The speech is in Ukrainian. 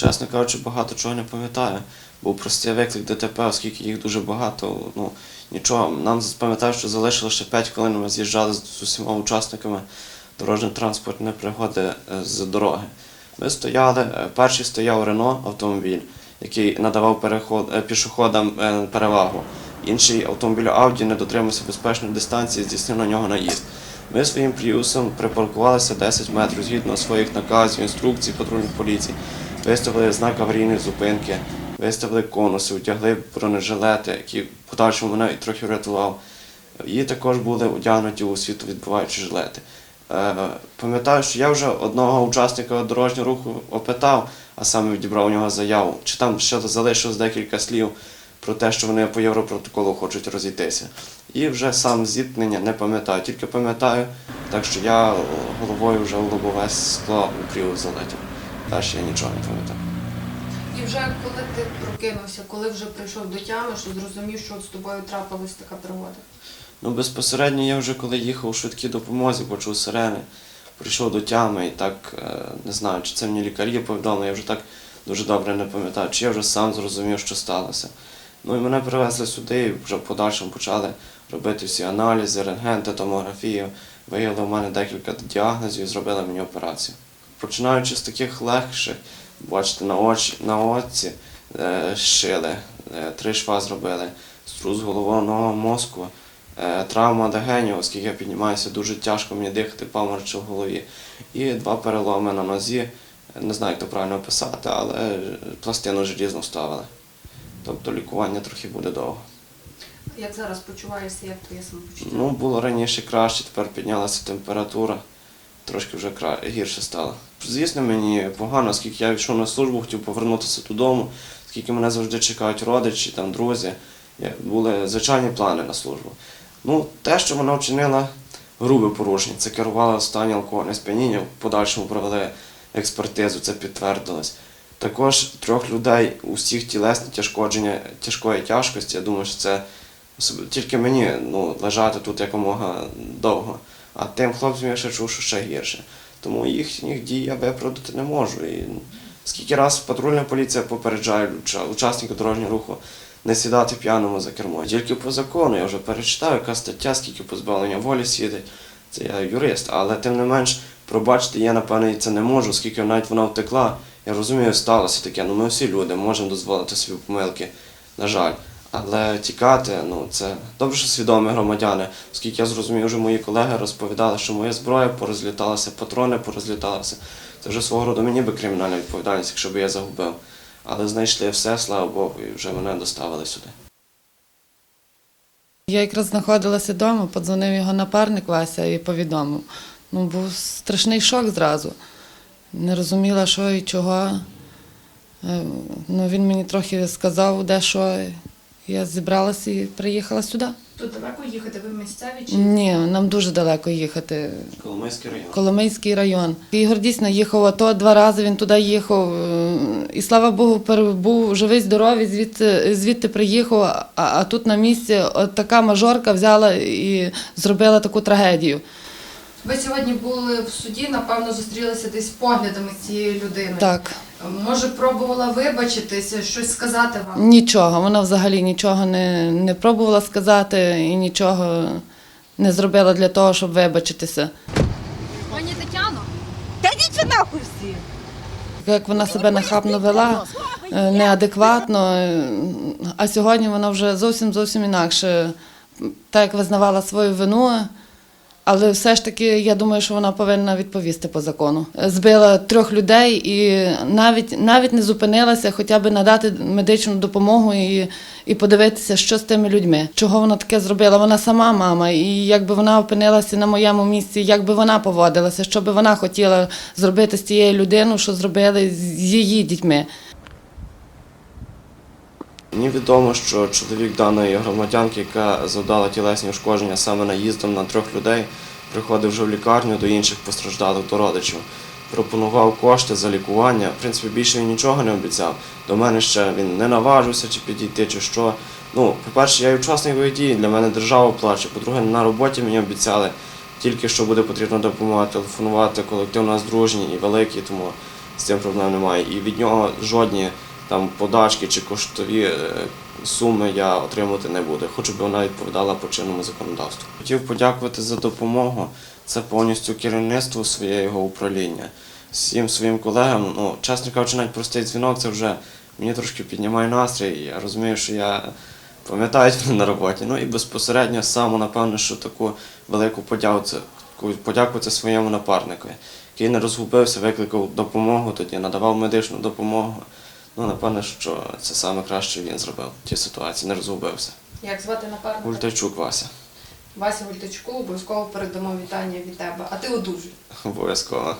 чесно кажучи, багато чого не пам'ятаю. Був простий виклик ДТП, оскільки їх дуже багато. Ну, нічого. Нам пам'ятаю, що залишилося ще 5 хвилин, ми з'їжджали з усіма учасниками дорожньо-транспортної пригоди е, з дороги. Ми стояли, е, перший стояв Рено автомобіль, який надавав переход, е, пішоходам перевагу. Інший автомобіль Ауді не дотримався безпечної дистанції, здійснив на нього наїзд. Ми своїм пріусом припаркувалися 10 метрів згідно своїх наказів, інструкцій патрульних поліцій, виставили знак аварійної зупинки, виставили конуси, одягли бронежилети, які в подальшому мене і трохи врятував. І також були одягнуті у світловідбиваючі жилети. Е, Пам'ятаю, що я вже одного учасника дорожнього руху опитав, а саме відібрав у нього заяву. Чи там ще залишилось декілька слів про те, що вони по європротоколу хочуть розійтися. І вже сам зіткнення не пам'ятаю, тільки пам'ятаю, так що я головою вже в лобове скло у крів залетів. Далі я нічого не пам'ятаю. І вже коли ти прокинувся, коли вже прийшов до тями, що зрозумів, що от з тобою трапилась така пригода. Ну, безпосередньо я вже коли їхав у швидкій допомозі, почув сирени, прийшов до тями і так е, не знаю, чи це мені лікарі повідомили, я вже так дуже добре не пам'ятаю, чи я вже сам зрозумів, що сталося. Ну і мене привезли сюди, і вже в подальшому почали робити всі аналізи, рентген, томографію. Виявили в мене декілька діагнозів і зробили мені операцію. Починаючи з таких легших, бачите, на очі, на оці е, шили, е, три шва зробили, струс головного мозку, е, травма дегенів, оскільки я піднімаюся дуже тяжко мені дихати, паморочі в голові. І два переломи на нозі. Не знаю, як то правильно описати, але пластину желізну вставили. Тобто лікування трохи буде довго. Як зараз почуваєшся, як твоє самопочуття? Ну, було раніше краще, тепер піднялася температура, трошки вже гірше стало. Звісно, мені погано, оскільки я йшов на службу, хотів повернутися додому, оскільки мене завжди чекають родичі, там, друзі. Були звичайні плани на службу. Ну, те, що вона вчинила грубе порушення, це керувала стані алкогольне сп'яніння, в подальшому провели експертизу, це підтвердилось. Також трьох людей усіх тілесні тяжкодження тяжкої тяжкості. Я думаю, що це тільки мені ну, лежати тут якомога довго. А тим хлопцям я ще чув, що ще гірше. Тому їхніх дій я виправдати не можу. І скільки раз патрульна поліція попереджає уча- учасників дорожнього руху не сідати п'яному за кермо. Тільки по закону я вже перечитав, яка стаття, скільки позбавлення волі сідить. Це я юрист, але тим не менш пробачити я, напевно, це не можу, оскільки навіть вона втекла. Я розумію, сталося таке. Ну ми всі люди можемо дозволити собі помилки, на жаль. Але тікати, ну це добре, що свідомі громадяни, оскільки я зрозумів, вже мої колеги розповідали, що моя зброя порозліталася, патрони порозліталися. Це вже свого роду мені би кримінальна відповідальність, якщо б я загубив. Але знайшли все, слава Богу, і вже мене доставили сюди. Я якраз знаходилася вдома, подзвонив його напарник Вася і повідомив. Ну, був страшний шок зразу. Не розуміла, що і чого. Е, Ну, він мені трохи сказав, де що. Я зібралася і приїхала сюди. Тут далеко їхати, ви місцеві чи Ні, нам дуже далеко їхати. Коломийський район. Коломийський район. Ігор дійсно їхав АТО, два рази він туди їхав. е, І слава Богу, був живий, здоровий, звідти, звідти приїхав. А, а тут на місці от така мажорка взяла і зробила таку трагедію. ви сьогодні були в суді, напевно, зустрілися десь поглядами з цією людиною. Так, Може, пробувала вибачитися, щось сказати вам? нічого. Вона взагалі нічого не, не пробувала сказати і нічого не зробила для того, щоб вибачитися. Пані Тетяно, Та йдіть ви нахуй всі! Як вона себе нахабно вела, е, неадекватно. е, А сьогодні вона вже зовсім зовсім інакше. Так як визнавала свою вину, але все ж таки я думаю, що вона повинна відповісти по закону. Збила трьох людей і навіть навіть не зупинилася, хоча б надати медичну допомогу і, і подивитися, що з тими людьми. Чого вона таке зробила? Вона сама мама, і якби вона опинилася на моєму місці, як би вона поводилася, що би вона хотіла зробити з тією людиною, що зробили з її дітьми. Мені відомо, що чоловік даної громадянки, яка завдала тілесні ушкодження саме наїздом на трьох людей, приходив вже в лікарню до інших постраждалих до родичів. Пропонував кошти за лікування. В принципі, більше він нічого не обіцяв. До мене ще він не наважився чи підійти, чи що. Ну, по-перше, я є учасник дій, для мене держава плаче. По-друге, на роботі мені обіцяли тільки що буде потрібна допомога телефонувати. Колектив у нас і великий, тому з цим проблем немає. І від нього жодні там подачки чи коштові е, суми я отримувати не буду. Хочу, щоб вона відповідала по чинному законодавству. Хотів подякувати за допомогу. Це повністю керівництву своєго управління, всім своїм колегам. Ну, чесно кажучи, навіть простий дзвінок це вже мені трошки піднімає настрій. Я розумію, що я пам'ятають мене на роботі. Ну і безпосередньо саме, напевно, що таку велику подяку це таку подяку це своєму напарникові, який не розгубився, викликав допомогу тоді, надавав медичну допомогу. Ну, напевно, що це саме краще він зробив в тій ситуації, не розгубився. Як звати напарника? Гультайчук Вася, Вася Гультачку, обов'язково передамо вітання від тебе. А ти одужуй. обов'язково.